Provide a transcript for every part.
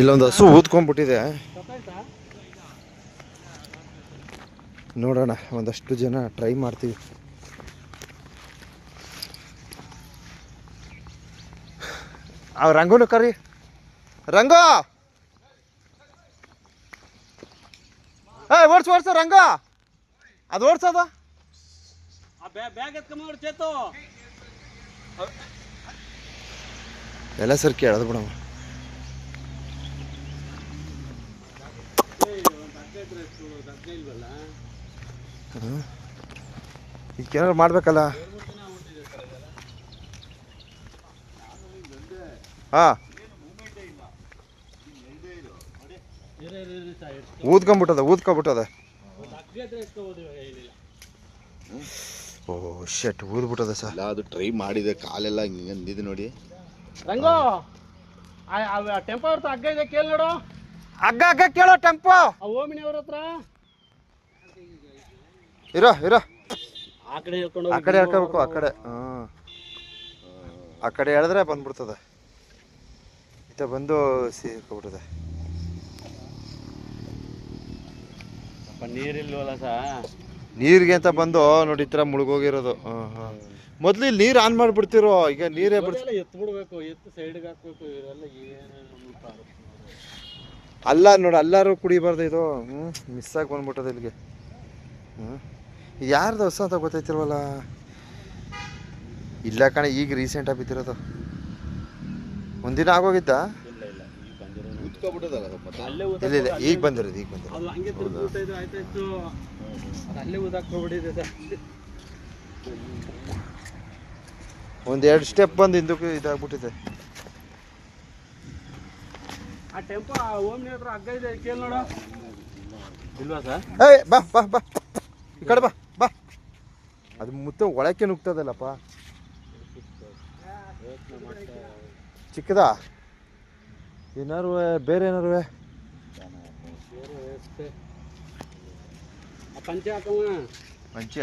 ಇಲ್ಲೊಂದು ಹಸು ಊದ್ಕೊಂಡ್ಬಿಟ್ಟಿದೆ. ನೋಡೋಣ ಒಂದಷ್ಟು ಜನ ಟ್ರೈ ಮಾಡ್ತೀವಿ. ಆ ರಂಗುನು ಕರಿ ರಂಗು! ಏ ಓಡ್ಸು ಓಡ್ಸು ರಂಗ! ಅದು ಓಡ್ಸೋದು ಎಲ್ಲ ಸರ್ ಕೇಳೋದು ಬಿಡಮ್ಮ ಈಗ ಏನಾದ್ರು ಮಾಡ್ಬೇಕಲ್ಲ? ಹಾಂ. ಊದ್ಕೊಂಬಿಟ್ಟದ ಊದ್ಕೊಂಬಿಟ್ಟದ. ಓ ಶೆಟ್ ಊದ್ಬಿಟ್ಟದ ಸರ್. ಎಲ್ಲ ಅದು ಟ್ರೈ ಮಾಡಿದೆ ಕಾಲೆಲ್ಲ ಹಿಂಗೆ ಅಂದಿದೆ ನೋಡಿ. ರಂಗು ಟೆಂಪೋ ಅವ್ರ ಹಗ್ಗ ಇದೆ ಕೇಳಿ ನೋಡು. ಹಗ್ಗ ಹಗ್ಗ ಕೇಳೋ ಟೆಂಪೋ. ಆ ಓಮಿನಿ ಅವ್ರ ಹತ್ರ? ಇರೋ ಇರೋ. ಆ ಕಡೆ ಹೇಳ್ಕೊಂಡು ಆ ಕಡೆ ಹೇಳ್ಕೋಬೇಕು ಆ ಕಡೆ. ಆ ಕಡೆ ಹೇಳಿದ್ರೆ ಬಂದ್ಬಿಡ್ತದೆ. ಇತ್ತ ಬಂದು ಸೇರ್ಕೊಬಿಡ್ತದೆ ನೀರಿಲ್ವಲ್ಲ ಸಾ? ನೀರಿಗೆ ಅಂತ ಬಂದು ನೋಡಿ ಈ ಥರ ಮುಳುಗೋಗಿರೋದು. ಹಾಂ ಹಾಂ ಮೊದಲು ಇಲ್ಲಿ ನೀರು ಆನ್ ಮಾಡಿಬಿಡ್ತಿರೋ ಈಗ ನೀರೇ ಬಿಡ್ತ ಎತ್ತು ಬಿಡ್ಬೇಕು ಎತ್ತು ಸೈಡ್ಗೆ ಹಾಕ್ಬೇಕು ಇವರೆಲ್ಲ ಏನೇನು ಅಲ್ಲ ನೋಡಿ ಎಲ್ಲರೂ ಕುಡಿಬಾರ್ದು ಇದು. ಹ್ಞೂ ಮಿಸ್ ಆಗಿ ಬಂದ್ಬಿಟ್ಟದ ಇಲ್ಲಿಗೆ. ಹ್ಞೂ ಯಾರ್ದು ಹೊಸ ಅಂತ ಗೊತ್ತೈತಿಲ್ವಲ್ಲ? ಇಲ್ಲ ಕಣ ಈಗ ರೀಸೆಂಟಾಗಿ ಬಿದ್ದಿರೋದು. ಒಂದಿನ ಆಗೋಗಿದ್ದ? ಇಲ್ಲ ಇಲ್ಲ ಈಗ ಬಂದಿರೋದು ಈಗ ಬಂದಿರೋದು. ಈಗ ಬಂದಿರೋದು ಅದು ಹಂಗೆ ತಿರ್ಗ್ಬಿಡ್ತಾ ಇದ್ರೆ ಅದು ಅಲ್ಲೇ ಊದಾಕ್ಬಿಟ್ಟಿದೆ ಒಂದು ಎರಡು ಸ್ಟೆಪ್ ಬಂದು ಹಿಂದಕ್ಕೆ ಇದಾಗ್ಬಿಟ್ಟಿದೆ. ಆ ಟೆಂಪೋ ಆ ಓಮ್ನಿ ಹತ್ರ ಹಗ್ಗ ಇದೆ ಕೇಳಿ ನೋಡು. ಇಲ್ವಾ ಸರ್? ಏಯ್ ಬಾ ಬಾ ಬಾ ಈ ಕಡೆ ಬಾ ಬಾ. ಅದು ಮುತ್ತ ಒಳಕ್ಕೆ ನುಗ್ತದಲ್ಲಪ್ಪ. ಚಿಕ್ಕದಾ? ಏನಾರು ಬೇರೆ ಏನಾರು ಪಂಚೆ ಹಾಕವ ಮಂಚ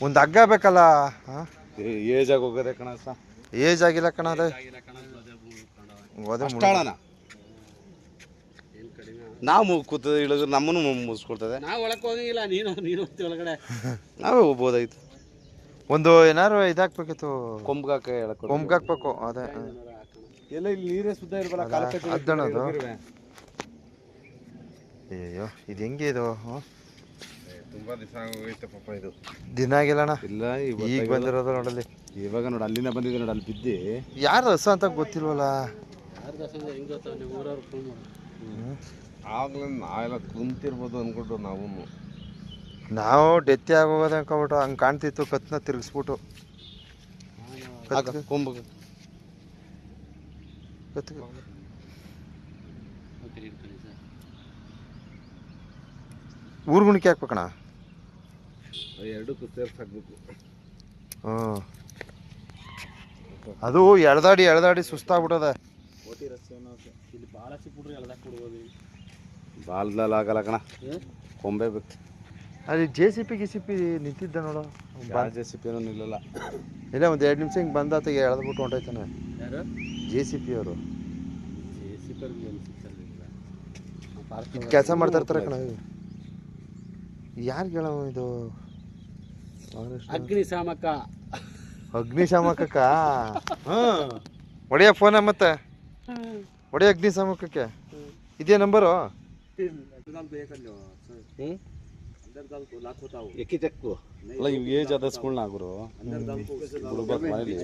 ಒಂದು ಹಗ್ಗ ಬೇಕಲ್ಲ ಹಾಂ ಏಜ್ ಆಗಿ ಹೋಗದೆ ಕಣ ಸ? ಏಜ್ ಆಗಿಲ್ಲ ಕಣ ಅದೇ. ಅಷ್ಟಾಳನ ನಾವು ಕೂತ ಇಳಿದ್ರೆ ನಮ್ಮನ್ನು ಮುಗಿಸ್ಕೊಳ್ತದೆ. ನಾವು ಒಳಕ್ಕೆ ಹೋಗಂಗಿಲ್ಲ ನೀನು ನೀನು ಒಳಗಡೆ. ನಾವೇ ಹೋಗ್ಬೋದಾಯ್ತು. ಒಂದು ಏನಾರು ಇದಾಕ್ಬೇಕಿತ್ತು ಕೊಂಬ್ಗಾಕ ಹೇಳಕ್ ಕೊಂಬ್ಗೆ ಹಾಕ್ಬೇಕು ಅದೇ ಎಲ್ಲ ಇಲ್ಲಿ ನೀರೇ ಸುದ್ದ ಇರ್ಬಲ್ಲ ಅದಾ- ಅದಣ್ಣದು? ಅಯ್ಯೋ ಇದು ಹೆಂಗೆ ಇದು? ತುಂಬಾ ದಿವಸ ಆಗೋಗೈತೆ ಪಾಪ ಇದು. ದಿನ ಆಗಿಲ್ಲಣ್ಣ ಇಲ್ಲ ಈಗ ಬಂದಿರೋದು ನೋಡಲ್ಲಿ. ಇವಾಗ ನೋಡಿ ಅಲ್ಲಿಂದ ಬಂದಿದೆ ನೋಡಿ ಅಲ್ಲಿ ಬಿದ್ದಿ. ಯಾರು ಹಸ ಅಂತ ಗೊತ್ತಿಲ್ವಲ್ಲ? ಯಾರು ದಸಂದ ಹೆಂಗ್ ಗೊತ್ತಾ? ನೀವು ಊರವ್ರು ಫೋನ್ ಮಾಡು. ಆಗ್ಲೇ ನಾವೆಲ್ಲ ಕುಂತಿರ್ಬೋದು ಅನ್ಕೊಂಡು ನಾವು ನಾವು ಡೆತ್ತಿ ಆಗೋಗೋದು ಅನ್ಕೊಬಿಟ್ಟು ಹಂಗೆ ಕಾಣ್ತಿತ್ತು ಕತ್ನ ತಿರುಗಿಸ್ಬಿಟ್ಟು. ಕೊಂಬ ಊರ್ಗುಣಿಕೆ ಹಾಕ್ಬೇಕಣ್ಣ? ಎರಡಕ್ಕೂ ಸೇರ್ಸಾಕ್ಬೇಕು. ಹ್ಞೂ ಅದು ಎಳ್ದಾಡಿ ಎಳ್ದಾಡಿ ಸುಸ್ತಾಗ್ಬಿಟ್ಟದ. ಇಲ್ಲಿ ಭಾಳ ಸಿಕ್ಬಿಟ್ರೆ ಎಳ್ದಾಕ್ ಬಿಡ್ಬೋದು ಬಾಲ್ದಲ್ಲಿ ಆಗಲ್ಲ ಕಣ. ಕೊಂಬೆ ಬೇಕು. ಅಲ್ಲಿ ಜೆ ಸಿ ಪಿ ಗಿ ಸಿ ಪಿ ನಿಂತಿದ್ದ ನೋಡು. ಭಾಳ ಜೆ ಸಿ ಪಿ ಏನೂ ನಿಲ್ಲಲ್ಲ ಇಲ್ಲ ಒಂದು ಎರಡು ನಿಮಿಷ ಹಿಂಗೆ ಬಂದ ಆತಗೆ ಎಳ್ದ್ಬಿಟ್ಟು ಹೊಂಟೈತಾನೆ ಯಾರು? ಜೆ ಸಿ ಪಿ ಅವರು. ಜೆ ಸಿ ಪಿ ಅವ್ರಿಗೆ ಎಲ್ಲಿ ಸಿಗ್ತಾರೆ ಕೆಲಸ ಮಾಡ್ತಾ ಇರ್ತಾರೆ ಕಣ. ಯಾರಿಗೆ ಹೇಳೋ ಇದು? ಅಗ್ನಿಶಾಮಕ ಅಗ್ನಿಶಾಮಕಕ್ಕ ಹ್ಮ್ ಒಡೆಯ ಫೋನ ಮತ್ತೆ? ಒಡೆಯ ಅಗ್ನಿಶಾಮಕಕ್ಕೆ ಇದೇ ನಂಬರು ಅಲ್ಲ ಇವ್ ಏಜ್ ಆದ ಸ್ಕೂಲ್ನ ಗುರು. ಬಿಡ್ಬೇಕು ಮನೇಲಿ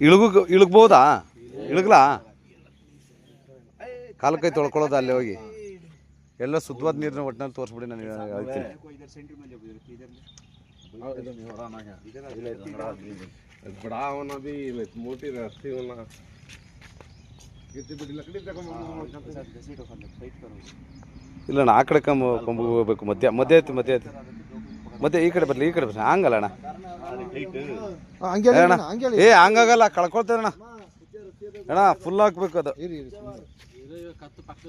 ಇಳುಗು ಇಳುಗ್ಬೋದಾ? ಇಳುಗ್ಲಾ? ಕಾಲು ಕೈ ತೊಳ್ಕೊಳ್ಳೋದು ಅಲ್ಲಿ ಹೋಗಿ? ಎಲ್ಲ ಶುದ್ಧವಾದ ನೀರಿನ ಒಟ್ಟಿನಲ್ಲಿ ತೋರಿಸ್ಬಿಡಿ ನಾನು ಹೇಳ್ತೀನಿ. ಇಲ್ಲ ಅಣ್ಣ ಆ ಕಡೆ ಕಂಬ ಕೊಂಬು ಹೋಗ್ಬೇಕು. ಮಧ್ಯ ಮಧ್ಯ ಐತಿ ಮಧ್ಯ ಐತಿ ಮತ್ತೆ ಈ ಕಡೆ ಬರಲಿ, ಈ ಕಡೆ ಬರ್ಲಿ. ಹಂಗಲ್ಲ ಅಣ್ಣ. ಏ ಅಣ್ಣ. ಏ ಹಂಗಾಗಲ್ಲ ಕಳ್ಕೊಳ್ತೇನೆ ಅಣ್ಣ. ಅಣ್ಣ ಫುಲ್ ಹಾಕ್ಬೇಕು ಅದು ಪಕ್ಕ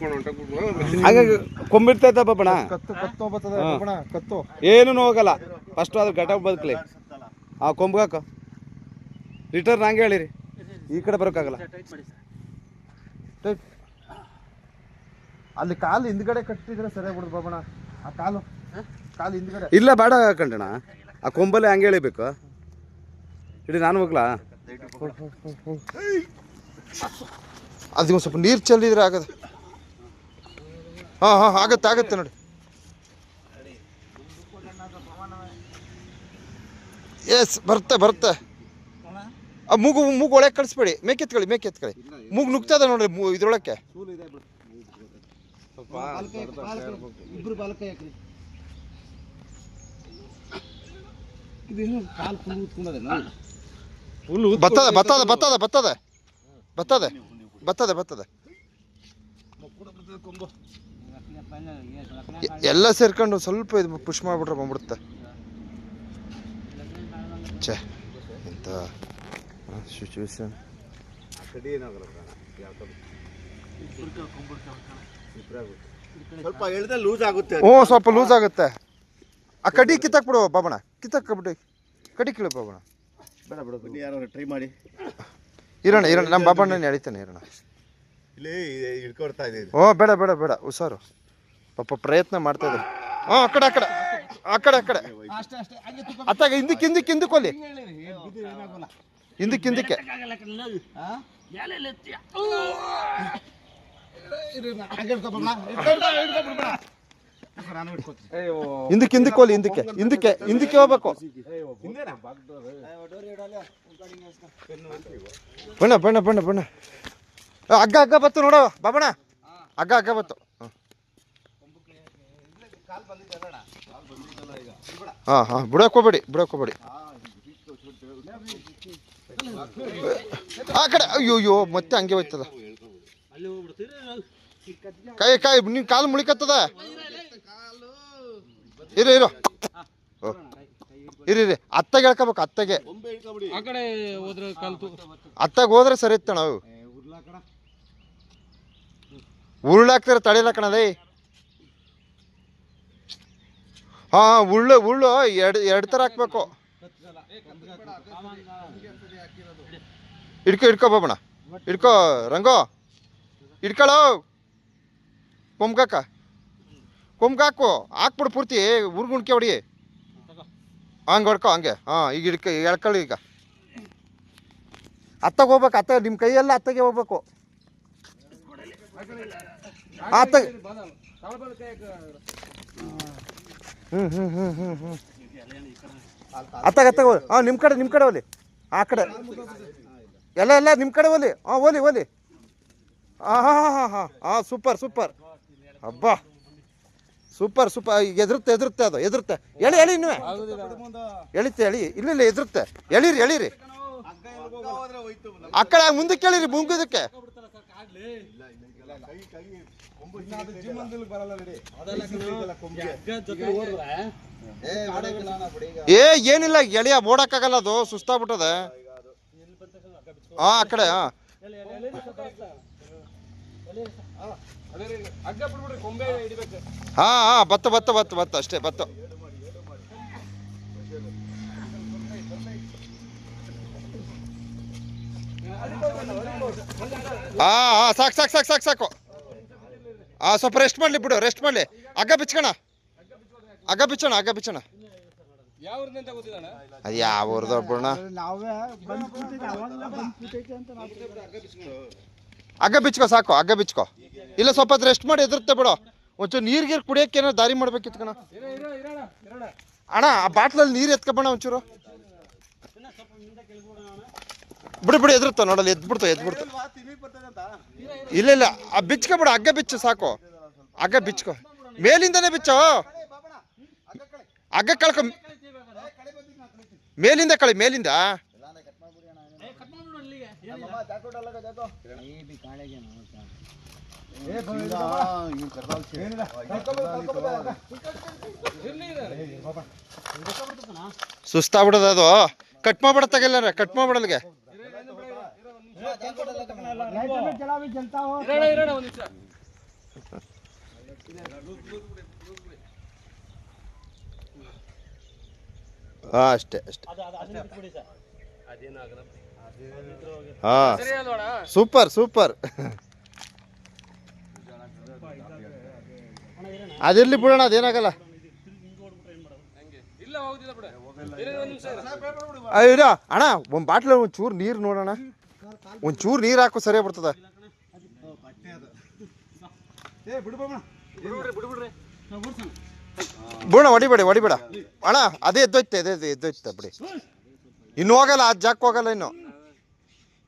ಹೋಗಿ ಹೊಂಟೋಗ್ಬಿಟ್ಟು ಹಂಗಾಗಿ ಕತ್ತು ಕತ್ತು ಏನೂ ಹೋಗಲ್ಲ ಫಸ್ಟ್ ಅದು ಘಟ ಬದುಕಲಿ. ಆ ಕೊಂಬ್ಗಾಕ. ರಿಟರ್ನ್ ಹಂಗೆ ಹೇಳಿರಿ. ಈ ಕಡೆ ಬರೋಕ್ಕಾಗಲ್ಲ. ಟೈಟ್ ಮಾಡಿ ಸರ್. ಅಲ್ಲಿ ಕಾಲು ಹಿಂದ್ಗಡೆ ಕಟ್ಟಿದ್ರೆ ಸರಿಯಾಗಿ ಬಿಡುದು ಬಾಬಣ ಆ ಕಾಲು. ಕಾಲು ಹಿಂದ್ಗಡೆ. ಇಲ್ಲ ಬೇಡ ಕಂಡಣ ಆ ಕೊಂಬಲ್ಲಿ ಹಂಗೆ ಹೇಳಬೇಕು ಇಡಿ ನಾನು ಹೋಗ್ಲಾ? ಅದಕ್ಕೆ ಒಂದು ಸ್ವಲ್ಪ ನೀರು ಚೆಲ್ಲಿದ್ರೆ ಆಗದ. ಹಾಂ ಹಾಂ ಆಗತ್ತೆ ಆಗತ್ತೆ ನೋಡಿ. ಎಸ್ ಬರುತ್ತೆ ಬರುತ್ತೆ. ಆ ಮೂಗು ಮೂಗು ಒಳಗೆ ಕಳಿಸ್ಬೇಡಿ. ಮೇಕೆತ್ಕೊಳ್ಳಿ ಮೇಕೆತ್ಕೊಳ್ಳಿ ಮೂಗು ನುಗ್ತದ ನೋಡ್ರಿ ಇದ್ರೊಳಕ್ಕೆ. ಇಬ್ರು ಬತ್ತದ ಬತ್ತದ ಬತ್ತದ ಬತ್ತದ. ಬತ್ತದ ಬತ್ತದ ಎ- ಎಲ್ಲ ಸೇರ್ಕೊಂಡು ಸ್ವಲ್ಪ ಇದು ಪುಷ್ ಮಾಡಿಬಿಟ್ರೆ ಬಂದ್ಬಿಡುತ್ತೆ. ಛೇ ಎಂತ ಸಿಚುವೇಶನ್ ಸ್ವಲ್ಪ ಎಳ್ದೆ ಲೂಸ್ ಆಗುತ್ತೆ ಹ್ಞೂ ಸ್ವಲ್ಪ ಲೂಸ್ ಆಗುತ್ತೆ. ಆ ಕಡಿ ಕಿತ್ತಕ್ ಬಿಡು ಬಾಬಣ ಕಿತ್ತಾಕ್ ಬಿಡಿ ಕಡಿ ಕೀಳು ಬಾಬಣ ಬೇಡ ಬಿಡು. ಬನ್ನಿ ಯಾರು ಟ್ರೈ ಮಾಡಿ. ಇರೋಣ ಇರೋಣ. ನಮ್ಮ ಬಾಬಣ್ಣ ಎಳಿತಾನೆ ಇರೋಣ. ಇಲ್ಲಿ ಹಿಡ್ಕೊಡ್ತಾ ಇದೆ. ಓ ಬೇಡ ಬೇಡ ಬೇಡ. ಹುಷಾರು. ಪಾಪ ಪ್ರಯತ್ನ ಮಾಡ್ತಾ ಇದ್ದಾರೆ ಹ್ಞೂ ಆ ಕಡೆ ಆ ಕಡೆ. ಆ ಕಡೆ ಆ ಕಡೆ. ಅಷ್ಟೇ ಅಷ್ಟೇ. ಹಂಗೆ ತುಪ್ಪ ಅತ್ತಾಗ ಹಿಂದಕ್ಕೆ ಹಿಂದಕ್ಕೆ ಹಿಂದಕ್ಕೆ ಒಲ್ಲಿ ಹಿಂದಕ್ಕೆ ಹಿಂದಕ್ಕೆ ಹಿಂದಕ್ಕೆ ಹಿಂದಕ್ಕೆ ಒಲ್ಲಿ ಹಿಂದಕ್ಕೆ. ಹಿಂದಕ್ಕೆ ಹಿಂದಕ್ಕೆ ಹೋಗ್ಬೇಕು. ಬಣ್ಣ ಬಣ್ಣ ಬಣ್ಣ ಬಣ್ಣ. ಅಗ್ಗ ಅಗ್ಗ ಹಗ್ಗ ಬತ್ತು ನೋಡ. ಬಾಬಣ್ಣ ಅಗ್ಗ ಅಗ್ಗ ಬತ್ತು. ಹಾಂ ಹಾಂ ಬಿಡೋಕೆ ಹೋಗ್ಬೇಡಿ ಬಿಡೋಕೆ ಹೋಗ್ಬೇಡಿ. ಆ ಕಡೆ ಅಯ್ಯೋ ಅಯ್ಯೋ ಮತ್ತೆ ಹಂಗೆ ಹೋಯ್ತದ. ಕೈ ಕೈ ನಿನ್ ಕಾಲು ಮುಳಿಕತ್ತದ ಇರು ಇರು. ಇರಿ ಇರಿ. ಅತ್ತಗೆ ಹೇಳ್ಕೋಬೇಕು ಅತ್ತಗೆ. ಅತ್ತಾಗ ಹೋದ್ರೆ ಸರಿ ಇತ್ತಣ ಅವು. ಉರುಳಾಕ್ತಾರೆ ತಡೆಯಲ್ಲ ಕಣದೇ ಹಾ ಉಳ್ಳು ಉಳ್ಳು. ಎರಡು ಎರಡು ಥರ ಹಾಕ್ಬೇಕು. ಹಿಡ್ಕೊ ಹಿಡ್ಕೊ ಬಾಬಣ್ಣ ಹಿಡ್ಕೊ, ರಂಗೋ. ಹಿಡ್ಕೊಳ್ಳೋ ಕೊಂಬ್ಗಾಕ ಕೊಂಬ್ಗಾಕು ಹಾಕ್ಬಿಡು ಪೂರ್ತಿ ಹುರ್ಗುಣ್ಕೆ ಹೊಡಿ ಹಂಗೆ ಹೊಡ್ಕೊ, ಹಂಗೆ. ಹಾಂ, ಈಗ ಹಿಡ್ಕ ಎಳ್ಕೊಳ್ಳಿ ಈಗ. ಅತ್ತಾಗ ಹೋಗ್ಬೇಕು, ಅತ್ತ ನಿಮ್ಮ ಕೈಯೆಲ್ಲ ಅತ್ತಗೆ ಹೋಗ್ಬೇಕು. ಅತ್ತ. ಹ್ಞೂ ಹ್ಞೂ ಹ್ಞೂ ಹ್ಞೂ ಹ್ಞೂ ಅತ್ತಾಗ ಅತ್ತಾಗ ಹಾಂ ನಿಮ್ಮ ಕಡೆ ನಿಮ್ಮ ಕಡೆ ಹೋಗಲಿ. ಆ ಕಡೆ. ಎಲ್ಲ ಎಲ್ಲ ನಿಮ್ಮ ಕಡೆ ಹೋಲಿ ಹಾಂ ಹೋಲಿ ಹೋಲಿ ಹಾಂ ಹಾಂ ಹಾಂ ಹಾಂ ಹಾಂ. ಹಾಂ ಸೂಪರ್ ಸೂಪರ್. ಹಬ್ಬ. Super super. ಎದುರುತ್ತೆ ಎದುರುತ್ತೆ ಅದು, ಎದುರುತ್ತೆ. ಎಳಿ ಎಳಿ ನೀವೇ ಎಳಿತೆ, ಎಳಿ. ಇಲ್ಲ ಇಲ್ಲ, ಎದುರುತ್ತೆ. ಎಳೀರಿ ಎಳೀರಿ. ಆ ಕಡೆ ಮುಂದಕ್ಕೆ ಎಳೀರಿ ಮುಂಗುದಕ್ಕೆ ಏ, ಏನಿಲ್ಲ, ಎಳಿಯ ಓಡಕ್ಕಾಗಲ್ಲ ಅದು, ಸುಸ್ತಾಗ್ಬಿಟ್ಟದೆ. ಆ ಕಡೆ ಹಾ ಹಾ ಹಾ ಬತ್ತ ಬತ್ತ ಬತ್ತ ಬತ್ತ ಅಷ್ಟೇ ಬತ್ತ. ಹಾ ಹಾ ಸಾಕು ಸಾಕು ಸಾಕು ಸಾಕು ಸಾಕು. ಹಾ ಸ್ವಲ್ಪ ರೆಸ್ಟ್ ಮಾಡಲಿ ಬಿಡು ರೆಸ್ಟ್ ಮಾಡಲಿ. ಹಗ್ಗ ಬಿಚ್ಕೋಣ. ಹಗ್ಗ ಬಿಚ್ಚೋಣ ಹಗ್ಗ ಬಿಚ್ಚೋಣ ಯಾವ ಊರಿಂದ ಅಂತ ಗೊತ್ತಿದ್ದಾನ ಅದು ಯಾವ ಊರ್ದು ಹಗ್ಗ ಬಿಚ್ಕೋ ಸಾಕು ಹಗ್ಗ ಬಿಚ್ಕೋ. ಇಲ್ಲ ಸ್ವಲ್ಪ ಹೊತ್ತು ರೆಸ್ಟ್ ಮಾಡಿ ಎದುರುತ್ತೆ ಬಿಡು. ಒಂಚೂರು ನೀರು ಗೀರು ಕುಡಿಯೋಕೆ ಏನೋ ದಾರಿ ಮಾಡ್ಬೇಕಿತ್ತು ಕಣ. ಅಣ್ಣ ಆ ಬಾಟ್ಲಲ್ಲಿ ನೀರು ಎತ್ಕೊಬೋಣ ಒಂಚೂರು. ಬಿಡು ಬಿಡು ಎದುರುತ್ತ ನೋಡಲ್ಲ ಎದ್ಬಿಡ್ತು ಎದ್ಬಿಡ್ತು. ಇಲ್ಲ ಇಲ್ಲ ಆ ಬಿಚ್ಕೊಬಿಡು ಹಗ್ಗ ಬಿಚ್ಚು ಸಾಕು. ಹಗ್ಗ ಬಿಚ್ಕೋ. ಮೇಲಿಂದನೇ ಬಿಚ್ಚೋ. ಹಗ್ಗ ಕಳ್ಕೊ ಮೇಲಿಂದ ಕಳಿ ಮೇಲಿಂದ. ಸುಸ್ತಾಗ್ಬಿಡದ ಅದು. ಕಟ್ ಮಾಡ್ಬಿಡ ತಗಲ್ಲಾರ ಕಟ್ ಮಾಡ್ಬಿಡಲ್ಗೆ. ಹಾ ಅಷ್ಟೇ ಅಷ್ಟೇ. ಹಾಂ ಸೂಪರ್ ಸೂಪರ್. ಅದಿರ್ಲಿ ಬಿಡೋಣ ಅದೇನಾಗಲ್ಲ. ಇಲ್ಲ ಹೋಗುದಿಲ್ಲ ಬಿಡ. ಇರೋ ಒಂದು ನಿಮಿಷ ಇರು. ಅಯ್ಯೋ ಅಣ್ಣ ಒಂದು ಬಾಟ್ಲ ಒಂದು ಚೂರು ನೀರು ನೋಡೋಣ. ಒಂದು ಚೂರು ನೀರು ಹಾಕು ಸರಿಯಾಗಿ ಬರ್ತದ. ಬಿಡ್ಬಿಡ್ರಿ ಬಿಡೋಣ ಹೊಡಿಬೇಡಿ, ಹೊಡಿಬೇಡ. ಅಣ್ಣ, ಅದೇ ಎದ್ದೋಯ್ತೆ ಅದೇ ಎದ್ದೋಯ್ತೆ ಬಿಡಿ. ಇನ್ನು ಹೋಗಲ್ಲ, ಆ ಜಾಕ್ ಹೋಗಲ್ಲ ಇನ್ನು.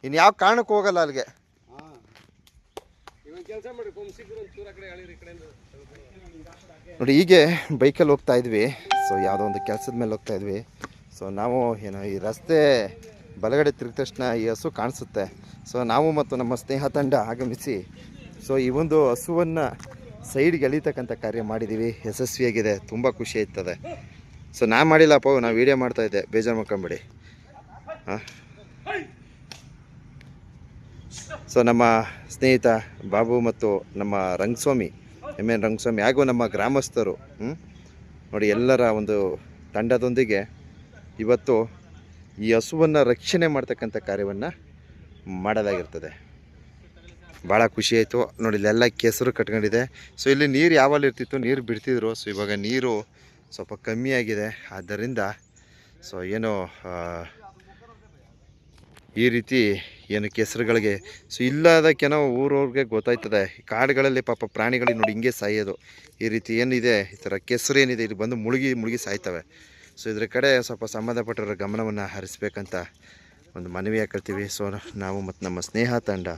ಇನ್ನು ಯಾವ ಕಾರಣಕ್ಕೆ ಹೋಗಲ್ಲ ಅಲ್ಲಿಗೆ. ನೋಡಿ, ಹೀಗೆ ಬೈಕಲ್ಲಿ ಹೋಗ್ತಾ ಇದ್ವಿ. ಸೊ ಯಾವುದೋ ಒಂದು ಕೆಲಸದ ಮೇಲೆ ಹೋಗ್ತಾ ಇದ್ವಿ. ಸೊ ನಾವು ಏನೋ ಈ ರಸ್ತೆ ಬಲಗಡೆ ತಿರುಗಿದ ತಕ್ಷಣ ಈ ಹಸು ಕಾಣಿಸುತ್ತೆ. ಸೊ ನಾವು ಮತ್ತು ನಮ್ಮ ಸ್ನೇಹ ತಂಡ ಆಗಮಿಸಿ. ಸೊ ಈ ಒಂದು ಹಸುವನ್ನು ಸೈಡ್ಗೆ ಎಳಿತಕ್ಕಂಥ ಕಾರ್ಯ ಮಾಡಿದ್ದೀವಿ. ಯಶಸ್ವಿಯಾಗಿದೆ. ತುಂಬ ಖುಷಿ ಆಯ್ತದೆ ಸೊ ನಾ ಮಾಡಿಲ್ಲಪ್ಪ ನಾವು ವೀಡಿಯೋ ಮಾಡ್ತಾ ಇದ್ದೆ. ಬೇಜಾರು ಮಾಡ್ಕೊಂಬಿಡಿ. ಹಾಂ? ಸೊ ನಮ್ಮ ಸ್ನೇಹಿತ ಬಾಬು ಮತ್ತು ನಮ್ಮ ರಂಗಸ್ವಾಮಿ ಎಂ ಎನ್ ರಂಗಸ್ವಾಮಿ, ಹಾಗೂ ನಮ್ಮ ಗ್ರಾಮಸ್ಥರು? ನೋಡಿ, ಎಲ್ಲರ ಒಂದು ತಂಡದೊಂದಿಗೆ ಇವತ್ತು ಈ ಹಸುವನ್ನು ರಕ್ಷಣೆ ಮಾಡ್ತಕ್ಕಂಥ ಕಾರ್ಯವನ್ನು ಮಾಡಲಾಗಿರ್ತದೆ. ಭಾಳ ಖುಷಿ ಆಯಿತು. ನೋಡಿ, ಇಲ್ಲೆಲ್ಲ ಕೆಸರು ಕಟ್ಕೊಂಡಿದೆ. ಸೊ ಇಲ್ಲಿ ನೀರು ಯಾವಲ್ಲಿ ಇರ್ತಿತ್ತು? ನೀರು ಬಿಡ್ತಿದ್ರು. ಸೊ ಇವಾಗ ನೀರು ಸ್ವಲ್ಪ ಕಮ್ಮಿ ಆಗಿದೆ. ಆದ್ದರಿಂದ ಸೊ ಏನು ಈ ರೀತಿ ಏನು ಕೆಸರುಗಳಿಗೆ ಸೊ ಇಲ್ಲದಕ್ಕೆನೋ ಊರವ್ರಿಗೆ ಗೊತ್ತಾಯ್ತದೆ. ಕಾಡುಗಳಲ್ಲಿ ಪಾಪ ಪ್ರಾಣಿಗಳಿಗೆ ನೋಡಿ ಹಿಂಗೆ ಸಾಯೋದು. ಈ ರೀತಿ ಏನಿದೆ, ಈ ಥರ ಕೆಸರು ಏನಿದೆ, ಇಲ್ಲಿ ಬಂದು ಮುಳುಗಿ ಮುಳುಗಿ ಸಾಯ್ತವೆ. ಸೊ ಇದ್ರ ಕಡೆ ಸ್ವಲ್ಪ ಸಂಬಂಧಪಟ್ಟವರ ಗಮನವನ್ನು ಹರಿಸ್ಬೇಕಂತ ಒಂದು ಮನವಿ ಹಾಕೊಳ್ತೀವಿ ಸೊ ನಾವು ಮತ್ತು ನಮ್ಮ ಸ್ನೇಹ ತಂಡ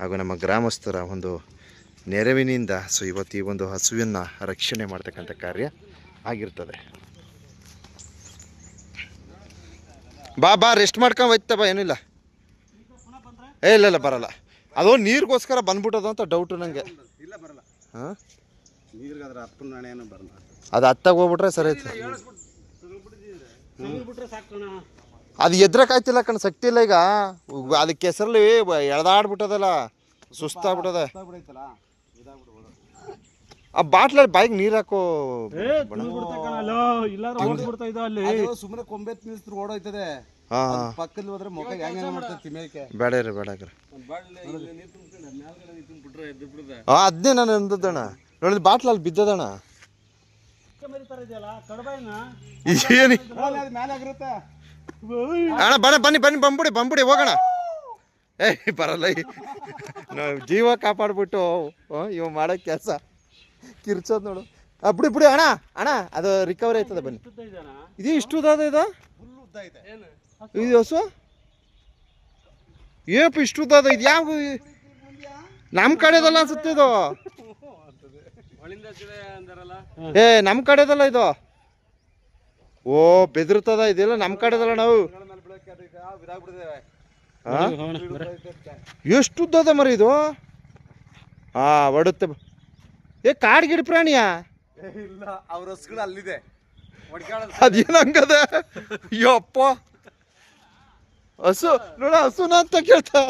ಹಾಗೂ ನಮ್ಮ ಗ್ರಾಮಸ್ಥರ ಒಂದು ನೆರವಿನಿಂದ ಸೊ ಇವತ್ತು ಈ ಒಂದು ಹಸುವನ್ನು ರಕ್ಷಣೆ ಮಾಡ್ತಕ್ಕಂಥ ಕಾರ್ಯ ಆಗಿರ್ತದೆ. ಬಾ ಬಾ ರೆಸ್ಟ್ ಮಾಡ್ಕೊಂಡು ಹೋಯ್ತಾ ಬಾ ಏನಿಲ್ಲ. ಏ ಇಲ್ಲ ಇಲ್ಲ ಬರಲ್ಲ. ಅದು ನೀರಿಗೋಸ್ಕರ ಬಂದ್ಬಿಟ್ಟದ ಅಂತ ಡೌಟು ನನಗೆ ಇಲ್ಲ ಬರಲ್ಲ. ಹಾಂ ಅದು ಹತ್ತಾಗ ಹೋಗ್ಬಿಟ್ರೆ ಸರಿ ಐತೆ ಅದು ಎದ್ರಕ್ಕಾಯ್ತಿಲ್ಲ ಕಣ ಶಕ್ತಿ ಇಲ್ಲ ಈಗ ಅದಕ್ಕೆ ಹೆಸರಲ್ಲಿ ಎಳ್ದಾಡ್ಬಿಟ್ಟದಲ್ಲ ಸುಸ್ತಾಗ್ಬಿಟ್ಟದ ಆ ಬಾಟ್ಲಲ್ಲಿ ಬಾಯಿಗೆ ನೀರು ಹಾಕೋ ಅಲ್ಲಿ ಸುಮ್ಮನೆ ಕೊಂಬೆತ್ ನಿಲ್ಸಿದ್ರು ಓಡೋಯ್ತದೆ ಪಕ್ಕದಲ್ಲಿ ಹೋದ್ರೆ ಮುಖ ಹೆಂಗೆ ಮಾಡ್ತದೆ ತಿಮೇಕೆ ಬೇಡ ಇರ ಬೇಡ ಬಾಟ್ಲಿ ಅದನ್ನೇ ನಾನು ಅಂದದ್ದಣ್ಣ ನೋಡಿ ಬಾಟ್ಲಲ್ಲಿ ಬಿದ್ದದಣ್ಣ ಮರಿತಾರ ಇದೆಯಲ್ಲ ಕಡಬಾಯಿನ ಏನು ಅಣ್ಣ ಬನ್ನಿ ಬನ್ನಿ ಬನ್ನಿ ಬಂದ್ಬಿಡಿ ಬಂದ್ಬಿಡಿ ಹೋಗೋಣ ಏಯ್ ಬರಲ್ಲ ನಾವು ಜೀವ ಕಾಪಾಡ್ಬಿಟ್ಟು ಇವ್ ಇವ ಮಾಡೋ ಕೆಲಸ ಕಿರ್ಚೋದು ನೋಡು ಬಿಡಿ ಬಿಡಿ ಅಣ್ಣ ಅಣ್ಣ ಅದು ರಿಕವರಿ ಆಯ್ತದ ಬನ್ನಿ ಇದು ಇಷ್ಟು ಉದ್ದ ಇದು ಇದು ಹೊಸು ಏಪ್ ಇಷ್ಟು ಉದ್ದ ಇದು ಯಾವ ನಮ್ಮ ಕಡೆದಲ್ಲ ಅನ್ಸುತ್ತೆ ಇದು ಏ ನಮ್ಮ ಕಡೆದಲ್ಲ ಇದು ಓ, ಬೆದರ್ತದ ಇದೆಲ್ಲ ನಮ್ಮ ಕಡೆದಲ್ಲ ನಾವು. ಎಷ್ಟು ಉದ್ದದ ಮರಿ ಇದು? ಹಾ ಒಡುತ್ತೆ ಏ ಕಾಡ್ ಗಿಡ ಪ್ರಾಣಿಯಾ? ಇಲ್ಲ ಅವ್ರ ಅಲ್ಲಿದೆ ಅದೇನು ಹಂಗದ? ಯಪ್ಪ. ಹಸು, ನೋಡ, ಹಸುನ ಅಂತ ಕೇಳ್ತಾ